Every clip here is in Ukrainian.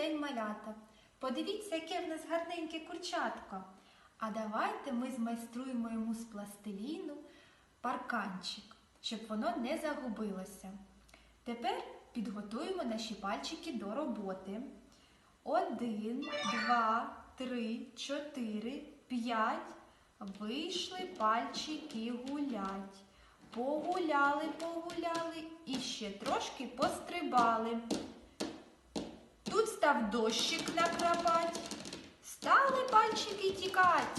день, малята! Подивіться, яке в нас гарненьке курчатко. А давайте ми змайструємо йому з пластиліну парканчик, щоб воно не загубилося. Тепер підготуємо наші пальчики до роботи. Один, два, три, чотири, п'ять. Вийшли пальчики гулять. Погуляли, погуляли і ще трошки пострибали. Став дощик накрапать, стали пальчики тікать.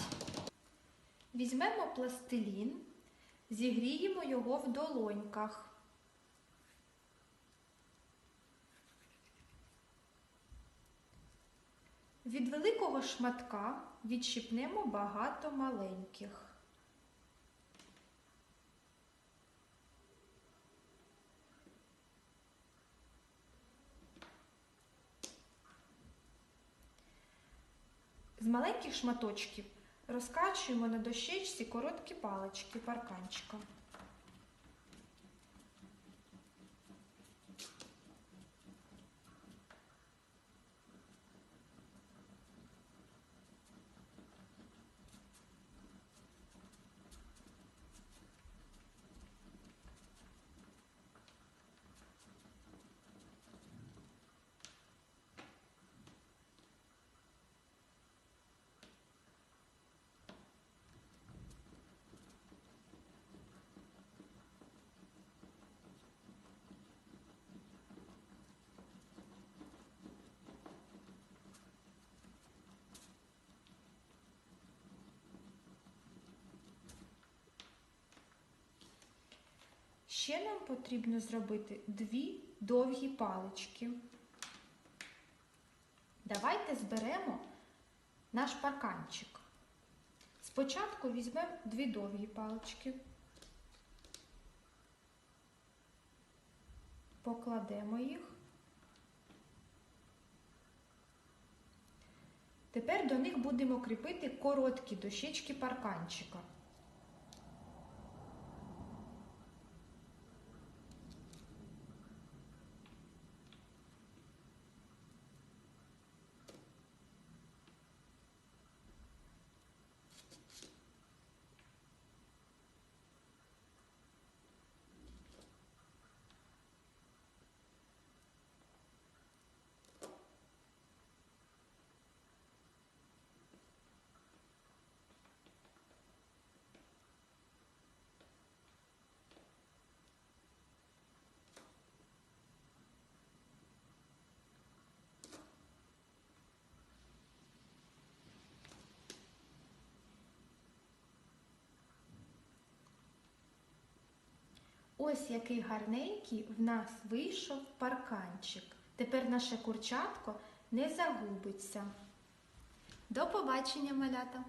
Візьмемо пластилін, зігріємо його в долоньках. Від великого шматка відщипнемо багато маленьких. З маленьких шматочків розкачуємо на дощечці короткі палички парканчика. Ще нам потрібно зробити дві довгі палички. Давайте зберемо наш парканчик. Спочатку візьмемо дві довгі палички, покладемо їх. Тепер до них будемо кріпити короткі дощечки парканчика. Ось який гарненький в нас вийшов парканчик. Тепер наше курчатко не загубиться. До побачення, малята!